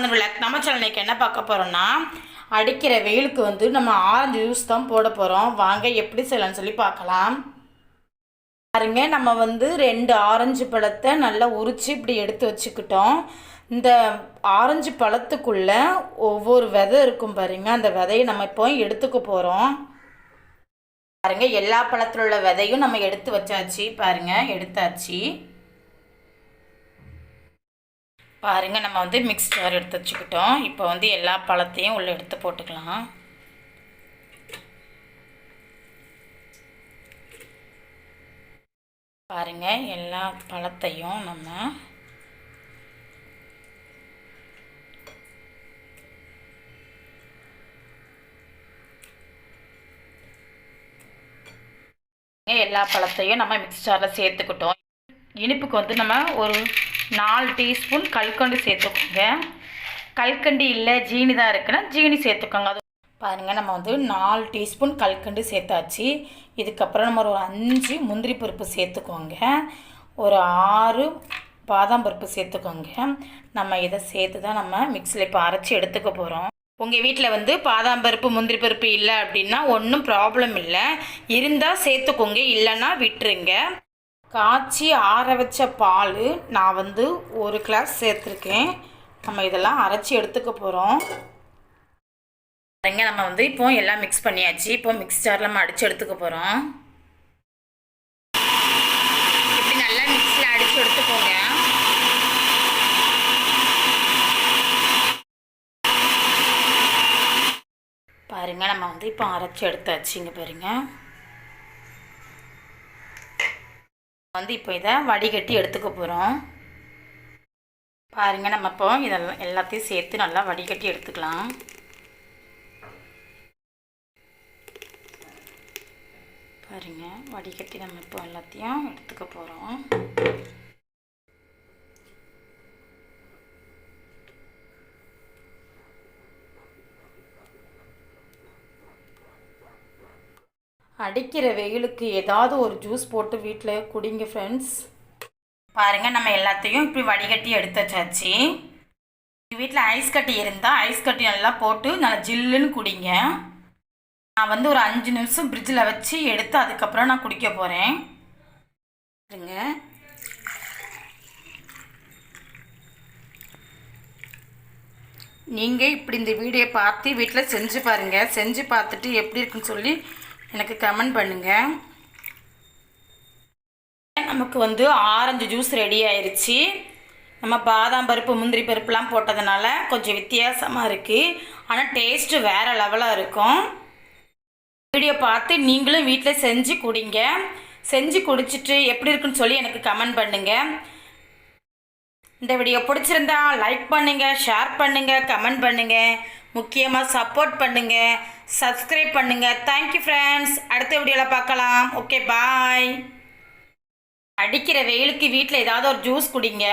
சாந்தன் விளக் நம்ம சேனலுக்கு என்ன பார்க்க போகிறோம்னா அடிக்கிற வெயிலுக்கு வந்து நம்ம ஆரஞ்சு ஜூஸ் தான் போட போகிறோம் வாங்க எப்படி செய்யலாம்னு சொல்லி பார்க்கலாம். பாருங்க நம்ம வந்து ரெண்டு ஆரஞ்சு பழத்தை நல்லா உரித்து இப்படி எடுத்து வச்சுக்கிட்டோம். இந்த ஆரஞ்சு பழத்துக்குள்ளே ஒவ்வொரு விதை இருக்கும் பாருங்க. அந்த விதையை நம்ம இப்போ எடுத்துக்க போகிறோம் பாருங்கள் எல்லா பழத்தில் உள்ள விதையும் நம்ம எடுத்து வச்சாச்சு. பாருங்கள் எடுத்தாச்சு. பாருங்க நம்ம வந்து மிக்ஸ் ஜார் எடுத்து வச்சுக்கிட்டோம். இப்போ வந்து எல்லா பழத்தையும் உள்ளே எடுத்து போட்டுக்கலாம். பாருங்க எல்லா பழத்தையும் நம்ம எல்லா பழத்தையும் நம்ம மிக்ஸ் ஜாரில் சேர்த்துக்கிட்டோம். இனிப்புக்கு வந்து நம்ம ஒரு நாலு டீஸ்பூன் கல்கண்டு சேர்த்துக்கோங்க. கல்கண்டு இல்லை ஜீனி தான் இருக்குன்னா ஜீனி சேர்த்துக்கோங்க. அது பாருங்கள் நம்ம வந்து நாலு டீஸ்பூன் கல்கண்டு சேர்த்தாச்சு. இதுக்கப்புறம் நம்ம ஒரு அஞ்சு முந்திரி பருப்பு சேர்த்துக்கோங்க. ஒரு ஆறு பாதாம் பருப்பு சேர்த்துக்கோங்க. நம்ம இதை சேர்த்து தான் நம்ம மிக்சியில் இப்போ அரைச்சி எடுத்துக்க போகிறோம் உங்கள் வீட்டில் வந்து பாதாம் பருப்பு முந்திரி பருப்பு இல்லை அப்படின்னா ஒன்றும் ப்ராப்ளம் இல்லை. இருந்தால் சேர்த்துக்கோங்க இல்லைன்னா விட்டுருங்க. காய்ச்சி ஆற வச்ச பால் நான் வந்து ஒரு கிளாஸ் சேர்த்துருக்கேன். நம்ம இதெல்லாம் அரைச்சி எடுத்துக்க போகிறோம் பாருங்க நம்ம வந்து இப்போ எல்லாம் மிக்ஸ் பண்ணியாச்சு. இப்போ மிக்ஸ் ஜாரில் நம்ம அடித்து எடுத்துக்க போகிறோம் இப்படி நல்லா மிக்ஸில் அடித்து எடுத்துக்கோங்க. பாருங்கள் நம்ம வந்து இப்போ அரைச்சி எடுத்தாச்சு. இங்கே வந்து இப்போ இதை வடிகட்டி எடுத்துக்க போகிறோம் பாருங்க நம்ம இப்போ இதெல்லாம் எல்லாத்தையும் சேர்த்து நல்லா வடிகட்டி எடுத்துக்கலாம். பாருங்க வடிகட்டி நம்ம இப்போ எல்லாத்தையும் எடுத்துக்க போகிறோம் அடிக்கிற வெயிலுக்கு ஏதாவது ஒரு ஜூஸ் போட்டு வீட்டில் குடிங்க ஃப்ரெண்ட்ஸ் பாருங்கள் நம்ம எல்லாத்தையும் இப்படி வடிகட்டி எடுத்து வச்சாச்சு வீட்டில் ஐஸ் கட்டி இருந்தால் ஐஸ் கட்டி நல்லா போட்டு நல்லா ஜில்லுன்னு குடிங்க. நான் வந்து ஒரு அஞ்சு நிமிஷம் ஃப்ரிட்ஜில் வச்சு எடுத்து அதுக்கப்புறம் நான் குடிக்க போகிறேன் இருங்க நீங்கள் இப்படி இந்த வீடியோ பார்த்து வீட்டில் செஞ்சு பாருங்கள் செஞ்சு பார்த்துட்டு எப்படி இருக்குன்னு சொல்லி எனக்கு கமெண்ட் பண்ணுங்கள் நமக்கு வந்து ஆரஞ்சு ஜூஸ் ரெடி ஆயிடுச்சு நம்ம பாதாம் பருப்பு முந்திரி பருப்புலாம் போட்டதுனால கொஞ்சம் வித்தியாசமாக இருக்குது ஆனால் டேஸ்ட்டு வேறு லெவலாக இருக்கும். வீடியோ பார்த்து நீங்களும் வீட்டில் செஞ்சு குடிங்க. செஞ்சு குடிச்சிட்டு எப்படி இருக்குன்னு சொல்லி எனக்கு கமெண்ட் பண்ணுங்கள் இந்த வீடியோ பிடிச்சிருந்தா லைக் பண்ணுங்கள் ஷேர் பண்ணுங்கள் கமெண்ட் பண்ணுங்கள் முக்கியமாக சப்போர்ட் பண்ணுங்கள் சப்ஸ்கிரைப் பண்ணுங்கள் தேங்க்யூ ஃப்ரெண்ட்ஸ் அடுத்த வீடியோவில் பார்க்கலாம். ஓகே பாய் அடிக்கிற வெயிலுக்கு வீட்டில் ஏதாவது ஒரு ஜூஸ் குடிங்க.